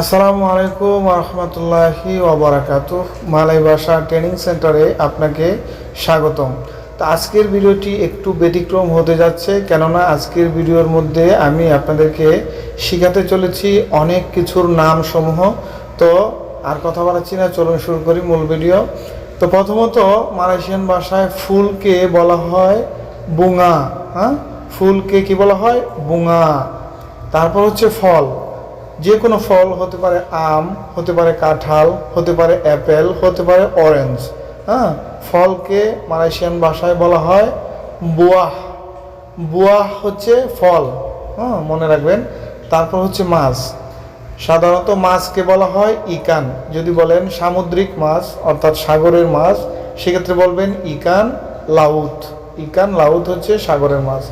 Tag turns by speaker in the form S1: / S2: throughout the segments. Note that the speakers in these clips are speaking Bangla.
S1: আসসালামু আলাইকুম রহমতুল্লাহি ওবরাকাতু মালাই ভাষা ট্রেনিং সেন্টারে আপনাকে স্বাগতম। তো আজকের ভিডিওটি একটু ব্যতিক্রম হতে যাচ্ছে, কেননা আজকের ভিডিওর মধ্যে আমি আপনাদেরকে শেখাতে চলেছি অনেক কিছুর নাম সমূহ তো আর কথা বলাচ্ছি না, চলুন শুরু করি মূল ভিডিও। তো প্রথমত মালয়েশিয়ান ভাষায় ফুলকে বলা হয় বুঙা হ্যাঁ? ফুলকে কি বলা হয়? বুঙা। তারপর হচ্ছে ফল। যে কোনো ফল, হতে পারে আম, হতে পারে কাঁঠাল, হতে পারে অ্যাপেল, হতে পারে অরেঞ্জ। হ্যাঁ? ফলকে মালয়েশিয়ান ভাষায় বলা হয় বুয়াহ। বুয়াহ হচ্ছে ফল। হ্যাঁ মনে রাখবেন। তারপর হচ্ছে মাছ। সাধারণত মাছকে বলা হয় ইকান। যদি বলেন সামুদ্রিক মাছ, অর্থাৎ সাগরের মাছ, সেক্ষেত্রে বলবেন ইকান লাউথ। ইকান লাউথ হচ্ছে সাগরের মাছ।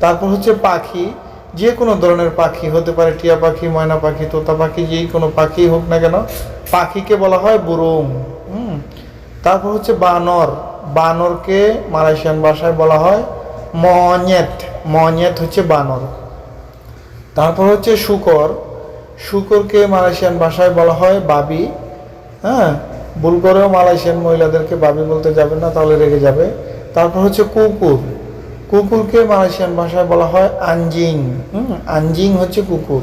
S1: তারপর হচ্ছে পাখি। যে কোনো ধরনের পাখি হতে পারে, টিয়া পাখি, ময়না পাখি, তোতা পাখি, যেই কোনো পাখি হোক না কেন, পাখিকে বলা হয় বুরুম। হুম? তারপর হচ্ছে বানর। বানরকে মালয়েশিয়ান ভাষায় বলা হয় মনেট মনেট হচ্ছে বানর। তারপর হচ্ছে শুকর। শুকরকে মালয়েশিয়ান ভাষায় বলা হয় বাবি। হ্যাঁ? ভুল করেও মালয়েশিয়ান মহিলাদেরকে বাবি বলতে যাবেন না, তাহলে রেগে যাবে। তারপর হচ্ছে কুকুর। কুকুরকে মালয়েশিয়ান ভাষায় বলা হয় আঞ্জিং আঞ্জিং হচ্ছে কুকুর।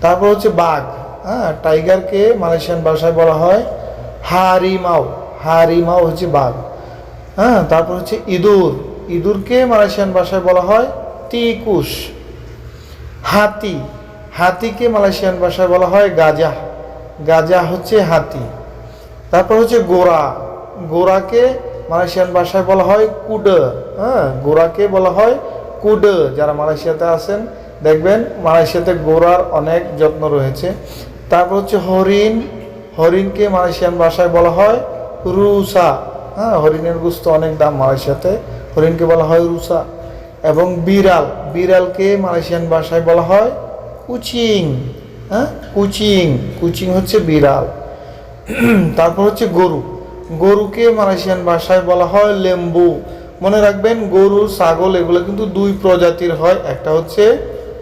S1: তারপর হচ্ছে বাঘ। হ্যাঁ টাইগারকে মালয়েশিয়ান ভাষায় বলা হয় হারিমাও। হারিমাও হচ্ছে বাঘ। হ্যাঁ তারপর হচ্ছে ইঁদুর। ইঁদুরকে মালয়েশিয়ান ভাষায় বলা হয় তিকুশ। হাতি। হাতিকে মালয়েশিয়ান ভাষায় বলা হয় গাজা। গাজা হচ্ছে হাতি। তারপর হচ্ছে গোড়া গোড়াকে মালয়েশিয়ান ভাষায় বলা হয় কুড হ্যাঁ গোড়াকে বলা হয় কুড, যারা মালয়েশিয়াতে আছেন। দেখবেন মালয়েশিয়াতে গোড়ার অনেক যত্ন রয়েছে। তারপর হচ্ছে হরিণ, হরিণকে মালয়েশিয়ান ভাষায় বলা হয় রুসা হ্যাঁ হরিণের গুস্ত অনেক দাম মালয়েশিয়াতে। হরিণকে বলা হয় রুসা। এবং বিড়াল, বিড়ালকে মালয়েশিয়ান ভাষায় বলা হয় কুচিং হ্যাঁ কুচিং কুচিং হচ্ছে বিড়াল। তারপর হচ্ছে গরু। গরুকে মালয়েশিয়ান ভাষায় বলা হয় লেম্বু। মনে রাখবেন, গরু, ছাগল, এগুলো কিন্তু দুই প্রজাতির হয়। একটা হচ্ছে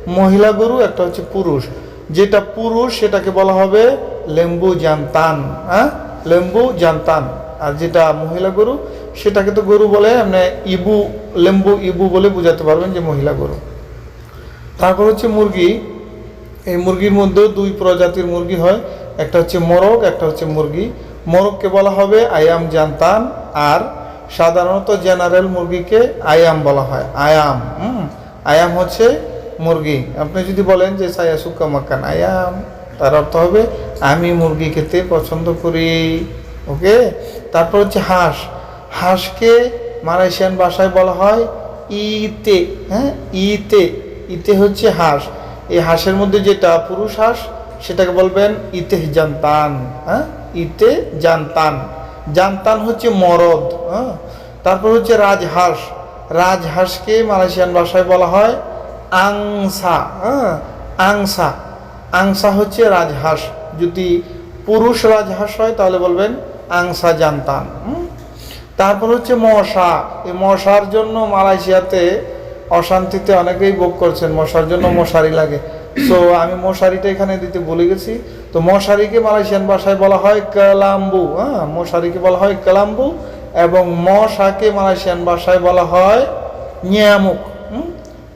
S1: মহিলা গরু, একটা হচ্ছে পুরুষ। যেটা পুরুষ, সেটাকে বলা হবে লেম্বু জানতান হ্যাঁ? লেম্বু জানতান আর যেটা মহিলা গরু, সেটাকে তো গরু বলে আপনি ইবু, লেম্বু, ইবু বলে বোঝাতে পারবেন যে মহিলা গরু। তারপর হচ্ছে মুরগি। এই মুরগির মধ্যেও দুই প্রজাতির মুরগি হয়। একটা হচ্ছে মোরগ, একটা হচ্ছে মুরগি। মোরগকে বলা হবে আয়াম জানতান, আর সাধারণত জেনারেল মুরগিকে আয়াম বলা হয়। আয়াম, হুম? আয়াম হচ্ছে মুরগি। আপনি যদি বলেন যে, সায়া সুক্কা মাক্কান, আয়াম তার অর্থ হবে, আমি মুরগি খেতে পছন্দ করি ওকে? তারপর হচ্ছে হাঁস। হাঁসকে মালয়েশিয়ান ভাষায় বলা হয় ইতে হ্যাঁ? ইতে ইতে হচ্ছে হাঁস। এই হাঁসের মধ্যে যেটা পুরুষ হাঁস, সেটাকে বলবেন ইতে জানতান হ্যাঁ? ইতে জানতান। জানতান হচ্ছে মরদ হ্যাঁ? তারপর হচ্ছে রাজহাঁস। রাজহাঁসকে মালয়েশিয়ান ভাষায় বলা হয় আংসা হ্যাঁ? আংসা। আংসা হচ্ছে রাজহাঁস। যদি পুরুষ রাজহাঁস হয়, তাহলে বলবেন আংসা জানতান? তারপর হচ্ছে মশা। এই মশার জন্য মালয়েশিয়াতে অশান্তিতে অনেকেই ভোগ করছেন। মশার জন্য মশারি লাগে। তো আমি মশারিটা এখানে দিতে ভুলে গেছি। তো মশারিকে মালয়েশিয়ান ভাষায় বলা হয় কালাম্বু হ্যাঁ মশারিকে বলা হয় কালাম্বু এবং মশাকে মালয়েশিয়ান ভাষায় বলা হয় নিয়ামুক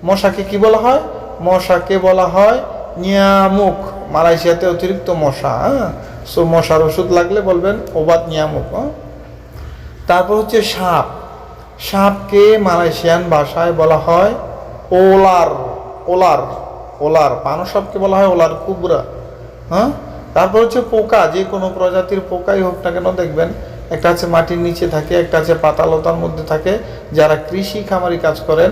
S1: মশাকে কি বলা হয়? মশাকে বলা হয় নিয়ামুক, মালয়েশিয়াতে অতিরিক্ত মশা হ্যাঁ? সো মশার ওষুধ লাগলে বলবেন ওবাদ নিয়ামুক তারপর হচ্ছে সাপ, সাপকে মালয়েশিয়ান ভাষায় বলা হয় ওলার ওলার ওলার, পানো সাপকে বলা হয় ওলার কুবরা হ্যাঁ? তারপর হচ্ছে পোকা, যে কোনো প্রজাতির পোকাই হোক না কেন দেখবেন, একটা আছে মাটির নিচে থাকে, একটা আছে পাতালতার মধ্যে থাকে। যারা কৃষি খামারি কাজ করেন,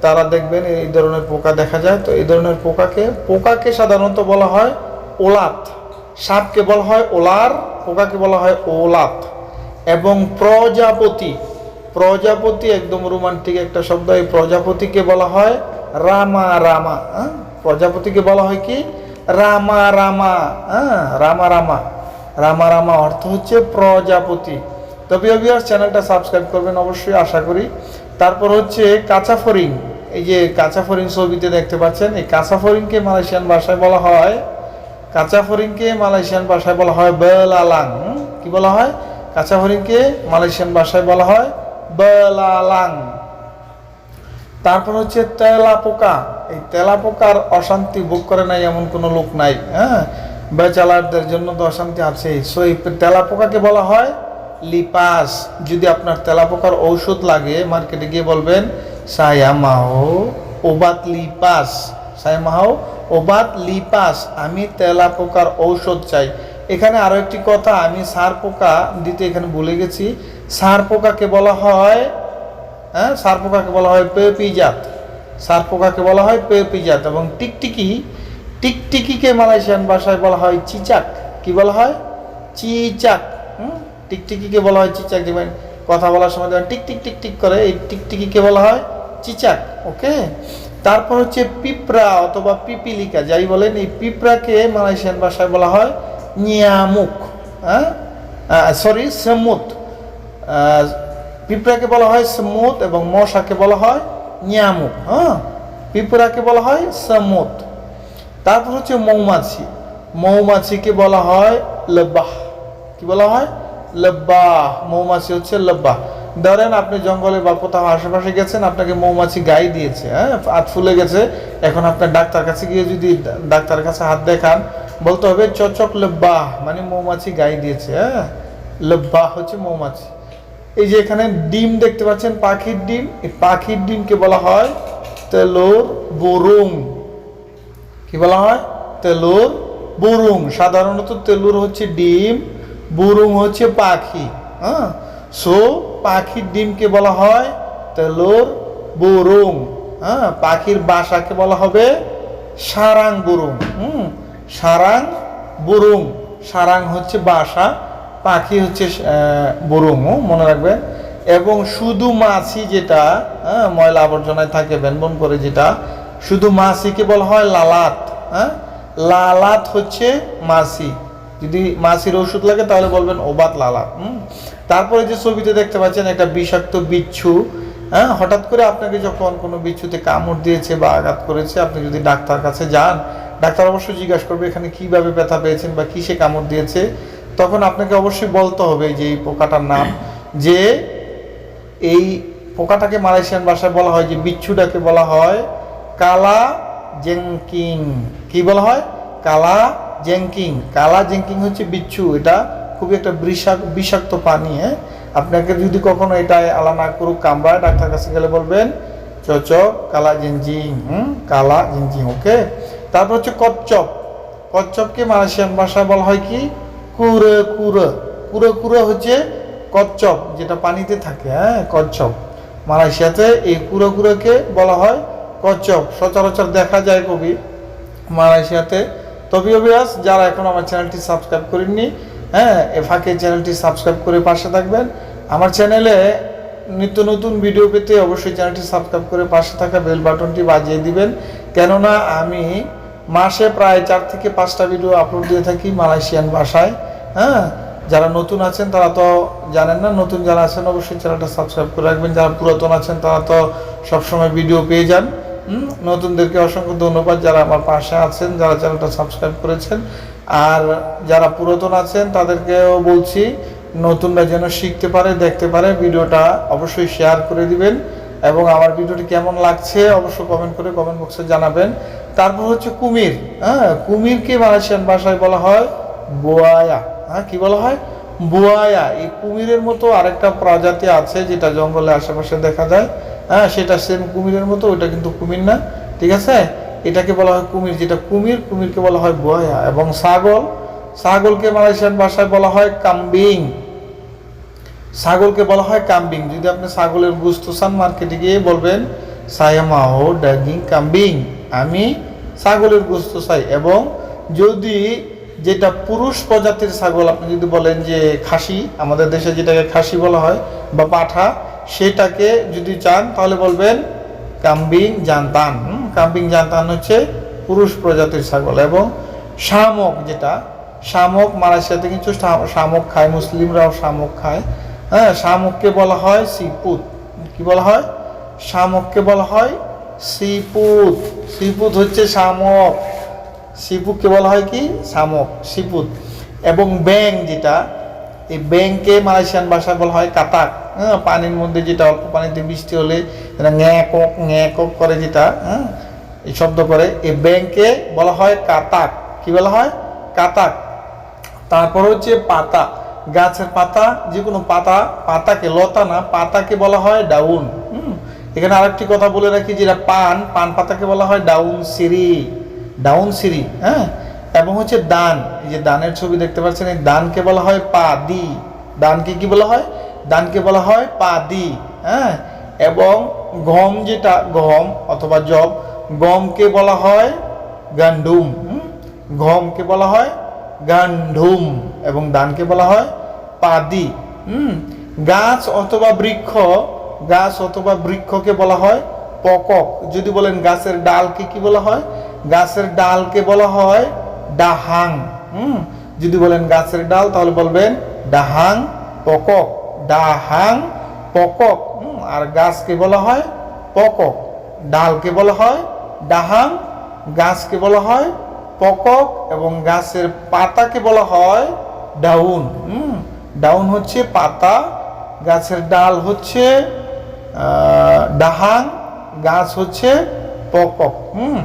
S1: তারা দেখবেন এই ধরনের পোকা দেখা যায়। তো এই ধরনের পোকাকে পোকাকে সাধারণত বলা হয় ওলাত। সাপকে বলা হয় ওলার, পোকাকে বলা হয় ওলাত। এবং প্রজাপতি প্রজাপতি একদম রোমান্টিক একটা শব্দ। এই প্রজাপতিকে বলা হয় রামা রামা। হ্যাঁ? প্রজাপতিকে বলা হয় কি? রামা রামা হ্যাঁ রামা রামা। রামা রামা অর্থ হচ্ছে প্রজাপতি। তো বিয়ার চ্যানেলটা সাবস্ক্রাইব করবেন অবশ্যই, আশা করি। তারপর হচ্ছে কাঁচা ফরিং এই যে কাঁচা ফরিং ছবিতে দেখতে পাচ্ছেন, এই কাঁচা ফরিংকে মালয়েশিয়ান ভাষায় বলা হয় কাঁচা ফরিংকে মালয়েশিয়ান ভাষায় বলা হয় বেলালাং? কি বলা হয়? কাঁচা ফরিংকে মালয়েশিয়ান ভাষায় বলা হয় বেলালাং। তারপর হচ্ছে তেলা পোকা এই তেলা পোকার অশান্তি ভোগ করে নাই এমন কোনো লোক নাই হ্যাঁ? বেচালারদের জন্য তো অশান্তি আছে। সো এই তেলা পোকাকে বলা হয় লিপাস। যদি আপনার তেলা পোকার ঔষধ লাগে, মার্কেটে গিয়ে বলবেন সায়ামাহো ওবাত লিপাস। সায়ামাহো ওবাত লিপাস। আমি তেলা পোকার ঔষধ চাই। এখানে আরও একটি কথা, আমি সার পোকা দিতে এখানে ভুলে গেছি। সার পোকাকে বলা হয় হ্যাঁ? সার পোকাকে বলা হয় পেপি জাত। সার পোকাকে বলা হয় পেপি জাত এবং টিকটিকি, টিকটিকিকে মালয়েশিয়ান ভাষায় বলা হয় চিচাক। কি বলা হয়? চিচাক। হুম? টিকটিকিকে বলা হয় চিচাক। যেমন কথা বলার সময় যেমন টিক টিক টিক টিক করে, এই টিকটিকিকে বলা হয় চিচাক, ওকে? তারপর হচ্ছে পিঁপড়া অথবা পিপিলিকা, যাই বলেন, এই পিঁপড়াকে মালয়েশিয়ান ভাষায় বলা হয় নিয়ামুক হ্যাঁ? সরি সেমুত। পিঁপড়াকে বলা হয় সমুত এবং মশাকে বলা হয় নিয়ামুক হ্যাঁ? পিঁপড়াকে বলা হয় সমুত তারপর হচ্ছে মৌমাছি। মৌমাছিকে বলা হয় লব্বাহ। কি বলা হয়? লব্বাহ। মৌমাছি হচ্ছে লব্বাহ। ধরেন আপনি জঙ্গলে বা কোথাও আশেপাশে গেছেন, আপনাকে মৌমাছি গায়ে দিয়েছে হ্যাঁ? হাত ফুলে গেছে, এখন আপনার ডাক্তার কাছে গিয়ে যদি ডাক্তারের কাছে হাত দেখান, বলতে হবে চচক লব্বাহ মানে মৌমাছি গায়ে দিয়েছে হ্যাঁ? লব্বাহ হচ্ছে মৌমাছি। এই যে এখানে ডিম দেখতে পাচ্ছেন, পাখির ডিম। এই পাখির ডিমকে বলা হয় তেলোর বরুং কি বলা হয়? তেলুর বুরুং সাধারণত তেলুর হচ্ছে ডিম, বুরুং হচ্ছে পাখি হ্যাঁ? সো পাখির ডিমকে বলা হয় তেলুর বুরুং হ্যাঁ? পাখির বাসাকে বলা হবে সারাং বুরুং হুম? সারাং বুরুং সারাং হচ্ছে বাসা পাখি হচ্ছে আহ, বুরুং হুম, মনে রাখবেন এবং শুধু মাছি যেটা হ্যাঁ ময়লা আবর্জনায় থাকে বেনবন করে যেটা শুধু মাছিকে বলা হয়? লালাত হ্যাঁ? লালাত হচ্ছে মাছি। যদি মাছির ওষুধ লাগে তাহলে বলবেন ওবাত লালাত হুম? তারপরে যে ছবিতে দেখতে পাচ্ছেন একটা বিষাক্ত বিচ্ছু হ্যাঁ? হঠাৎ করে আপনাকে যখন কোনো বিচ্ছুতে কামড় দিয়েছে বা আঘাত করেছে আপনি যদি ডাক্তার কাছে যান ডাক্তার অবশ্যই জিজ্ঞাসা করবে এখানে কীভাবে ব্যথা পেয়েছেন বা কিসে কামড় দিয়েছে? তখন আপনাকে অবশ্যই বলতে হবে যে এই পোকাটার নাম, যে এই পোকাটাকে মালয়েশিয়ান ভাষায় বলা হয় যে বিচ্ছুটাকে বলা হয় কালা জেঙ্কিং কি বলা হয়? কালা জেঙ্কিং কালা জেঙ্কিং হচ্ছে বিচ্ছু, এটা খুবই একটা বিষাক- বিষাক্ত পানি হ্যাঁ? আপনাকে যদি কখনো এটা আলা না করুক কামড়ায় ডাক্তার কাছে গেলে বলবেন চচ কালা জেনজিং হুম, কালা জেনজিং ওকে? তারপর হচ্ছে কচ্চপ কচ্চপকে মালয়েশিয়ান ভাষায় বলা হয় কি? কুরে কুরে। কুরে কুরে হচ্ছে কচ্ছপ, যেটা পানিতে থাকে হ্যাঁ কচ্ছপ। মালয়েশিয়াতে এই কুরে, কুরেকে বলা হয় কচ্ছপ। সচরাচর দেখা যায় কবি মালয়েশিয়াতে। তবে অভিয়াস যারা এখন আমার চ্যানেলটি সাবস্ক্রাইব করেননি হ্যাঁ এ ফাঁকে চ্যানেলটি সাবস্ক্রাইব করে পাশে থাকবেন। আমার চ্যানেলে নিত্য নতুন ভিডিও পেতে অবশ্যই চ্যানেলটি সাবস্ক্রাইব করে পাশে থাকা বেল বাটনটি বাজিয়ে দিবেন। কেননা আমি মাসে প্রায় চার থেকে পাঁচটা ভিডিও আপলোড দিয়ে থাকি মালয়েশিয়ান ভাষায় হ্যাঁ? যারা নতুন আছেন তারা তো জানেন না, নতুন যারা আছেন অবশ্যই চ্যানেলটা সাবস্ক্রাইব করে রাখবেন। যারা পুরাতন আছেন তারা তো সবসময় ভিডিও পেয়ে যান নতুনদেরকে অসংখ্য ধন্যবাদ যারা আমার পাশে আছেন, যারা চ্যানেলটা সাবস্ক্রাইব করেছেন। আর যারা পুরাতন আছেন তাদেরকেও বলছি, নতুনরা যেন শিখতে পারে, দেখতে পারে ভিডিওটা অবশ্যই শেয়ার করে দিবেন। এবং আমার ভিডিওটি কেমন লাগছে অবশ্যই কমেন্ট করে কমেন্ট বক্সে জানাবেন। তারপর হচ্ছে কুমির হ্যাঁ কুমিরকে মালয়েশিয়ান ভাষায় বলা হয় বোয়ায়া হ্যাঁ কি বলা হয়? বোয়ায়া, এই কুমিরের মতো আরেকটা প্রজাতি আছে যেটা জঙ্গলে আশেপাশে দেখা যায়। হ্যাঁ সেটা সেম কুমিরের মতো, ওইটা কিন্তু কুমির না, ঠিক আছে? এটাকে বলা হয় কুমির, যেটা কুমির, কুমিরকে বলা হয় বোয়ায়া এবং ছাগল। ছাগলকে মালয়েশিয়ান ভাষায় বলা হয় কাম্বিং। ছাগলকে বলা হয় কাম্বিং। যদি আপনি ছাগলের গুস্ত চান, মার্কেটে গিয়ে বলবেন সায়ামাও ডাগিং কাম্বিং। আমি ছাগলের গোস্ত চাই। এবং যদি যেটা পুরুষ প্রজাতির ছাগল, আপনি যদি বলেন যে খাসি, আমাদের দেশে যেটাকে খাসি বলা হয়, বা পাঠা, সেটাকে যদি চান, তাহলে বলবেন কাম্বিং জানতান। কাম্বিং জানতান হচ্ছে পুরুষ প্রজাতির ছাগল। এবং শামক যেটা, শামক মালয়েশিয়াতে কিন্তু শামুক খায়, মুসলিমরাও শামক খায়। হ্যাঁ শামুককে বলা হয় সিপুত। কি বলা হয়? শামুককে বলা হয় সিপুত। সিপুত হচ্ছে শামক। শিপুককে বলা হয় কি? শামক শিপুত এবং ব্যাং যেটা, এই ব্যাংকে মালয়েশিয়ান ভাষায় বলা হয় কাতাক। হ্যাঁ পানির মধ্যে যেটা, অল্প পানিতে বৃষ্টি হলে এটা কক কক করে যেটা হ্যাঁ এই শব্দ করে। এই ব্যাংকে বলা হয় কাতাক। কি বলা হয়? কাতাক। তারপর হচ্ছে পাতা। গাছের পাতা যে কোনো পাতা, পাতাকে লতা না, পাতাকে বলা হয় ডাউন। হুম? এখানে আরেকটি কথা বলে রাখি যেটা পান পান পাতাকে বলা হয় ডাউন সিরি ডাউন সিরি হ্যাঁ? এবং হচ্ছে দান। এই যে দানের ছবি দেখতে পাচ্ছেন, এই দানকে বলা হয় পা দি। দানকে কি বলা হয়? দানকে বলা হয় পা দি হ্যাঁ? এবং গম যেটা, গম অথবা জব, গমকে বলা হয় গান্ডুম, হুম? গমকে বলা হয় গান্ডুম এবং দানকে বলা হয় পাদি। হুম? গাছ অথবা বৃক্ষ, গাছ অথবা বৃক্ষকে বলা হয় পকক। যদি বলেন গাছের ডালকে কি বলা হয়? গাছের ডালকে বলা হয় ডাহাং। হুম? যদি বলেন গাছের ডাল, তাহলে বলবেন ডাহাং পকক। ডাহাং পকক। আর গাছকে বলা হয় পকক। ডালকে বলা হয় ডাহাং, গাছকে বলা হয় পকক এবং গাছের পাতাকে বলা হয় ডাউন। হুম, ডাউন হচ্ছে পাতা, গাছের ডাল হচ্ছে ডাহাং গাছ হচ্ছে পকক। হুম,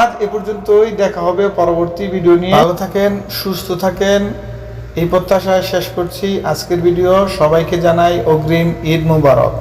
S1: আজ এ পর্যন্তই দেখা হবে পরবর্তী ভিডিও নিয়ে। ভালো থাকেন, সুস্থ থাকেন। এই প্রত্যাশায় শেষ করছি আজকের ভিডিও সবাইকে জানাই অগ্রিম ঈদ মুবারক।